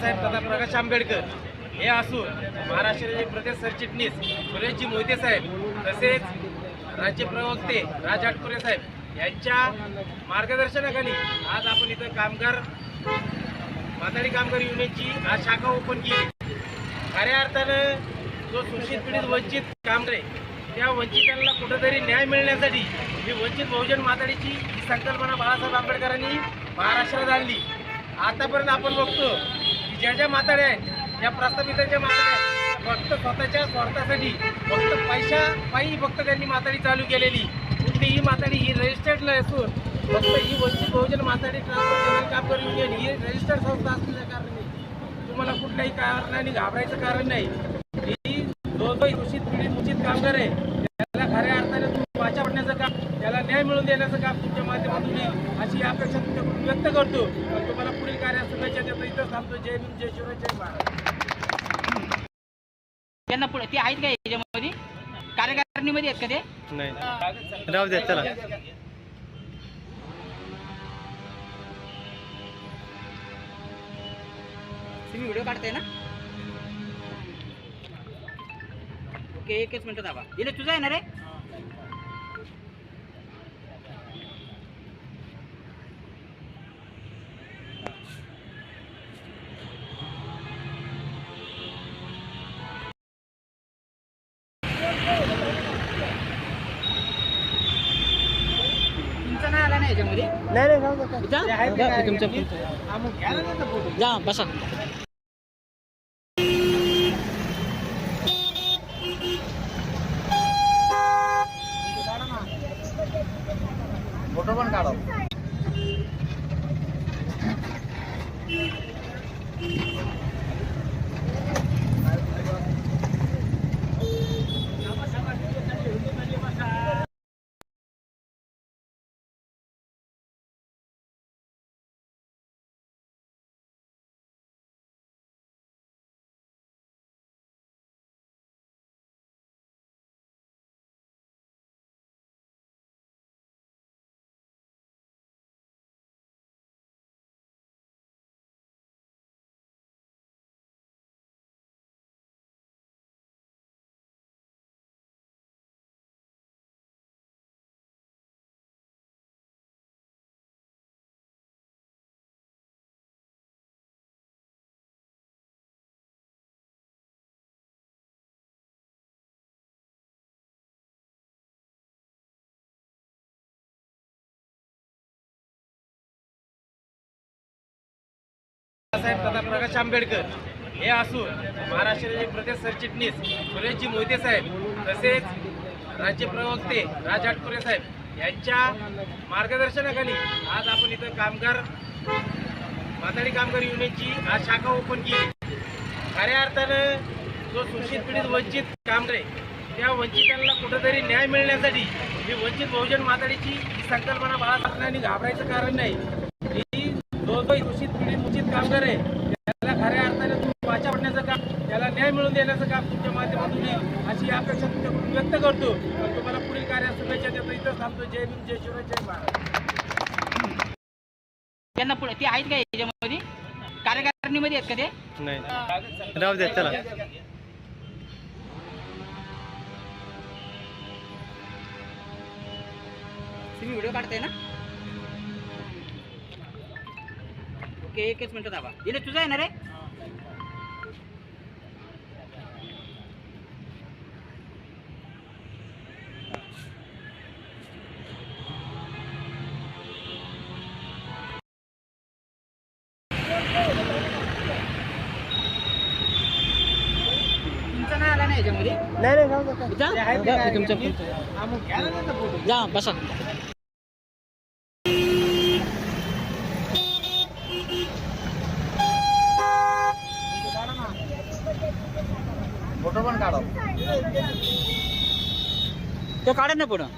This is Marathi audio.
बाळासाहेब तथा प्रकाश आंबेडकर हे असून महाराष्ट्राचे प्रदेश सरचिटणीस सुरेशजी मोहिते साहेब तसेच राज्य प्रवक्ते राज आटपुरे साहेब यांच्या मार्गदर्शनाखाली आज आपण इथं कामगार माथाडी कामगार युनियनची आज शाखा ओपन केली. खऱ्या अर्थानं जो शोषित पीडित वंचित कामगार आहे त्या वंचितांना कुठेतरी न्याय मिळण्यासाठी ही वंचित बहुजन माथाडीची ही संकल्पना बाळासाहेब आंबेडकरांनी महाराष्ट्रात आणली. आतापर्यंत आपण बघतो ज्या ज्या माताड्या आहेत या प्रस्थापितांच्या माताड्या आहेत, फक्त स्वतःच्या स्वार्थासाठी फक्त पैशा पायी फक्त त्यांनी माताडी चालू केलेली. कुठली ही माताडी ही रजिस्टर्ड असून फक्त ही वंचित बहुजन माथाडी ट्रान्सपोर्ट कामगार युनियन ही रजिस्टर्ड संस्था असलेल्या कारणाने तुम्हाला कुठल्याही कारणाने घाबरायचं कारण नाही. ही जो जो दूषित पीडित दूषित कामगार आहे त्याला खऱ्या अर्थाने तुम्ही वाचा पडण्याचं काम त्याला न्याय मिळवून देण्याचं काम तुमच्या माध्यमातून येईल अशी अपेक्षा तुमच्याकडून व्यक्त करतो. तुम्हाला पुढील कार्यात शुभेच्छा देतो इथं थांबतो. जय भीम जय शिवराय जय महाराज त्यांना पुढे ते आहेत का याच्यामध्ये? कार्यकारिणीमध्ये आहेत का ते? नाही. राहू द्या चला. तुम्ही व्हिडिओ काढताय ना? ओके एकच मिनिट दाबा दिले तुझा आहे जा. बसा. फोटो पण काढा. बाळासाहेब तथा प्रकाश आंबेडकर हे असून महाराष्ट्राचे प्रदेश सरचिटणीस सुरेशजी मोहिते साहेब तसेच राज्य प्रवक्ते राज आटपुरे साहेब यांच्या मार्गदर्शनाखाली आज आपण इथं कामगार माथाडी कामगार युनिटची आज शाखा ओपन केली. खऱ्या अर्थानं जो शोषित पीडित वंचित कामगार आहे त्या वंचितांना कुठेतरी न्याय मिळण्यासाठी ही वंचित बहुजन माथाडीची ही संकल्पना बाळासाहेबांनी घाबरायचं कारण नाही. ही जो काही दूषित पीडित वंचित कामगार आहे. त्याला खऱ्या अर्थाने तुम्ही वाचा पडण्याचं काम त्याला न्याय मिळवून देण्याचं काम तुमच्या माध्यमातून येईल अशी अपेक्षा तुमच्याकडून व्यक्त करतो. तुम्हाला पुढील कार्यात शुभेच्छा देतो. इथं थांबतो. जय भीम जय शिवराय जय महाराज त्यांना पुढे ते आहेत का याच्यामध्ये? कार्यकारिणीमध्ये आहेत का ते? नाही. राहू द्या चला. तुम्ही व्हिडिओ काढताय ना? ओके एकच मिनिट दाबा दिले तुझा आहे ना रे? तुमचं नाही आला ना याच्यामध्ये? जा. जा बसा. फोटो पण काढा तो काढा ना पुढं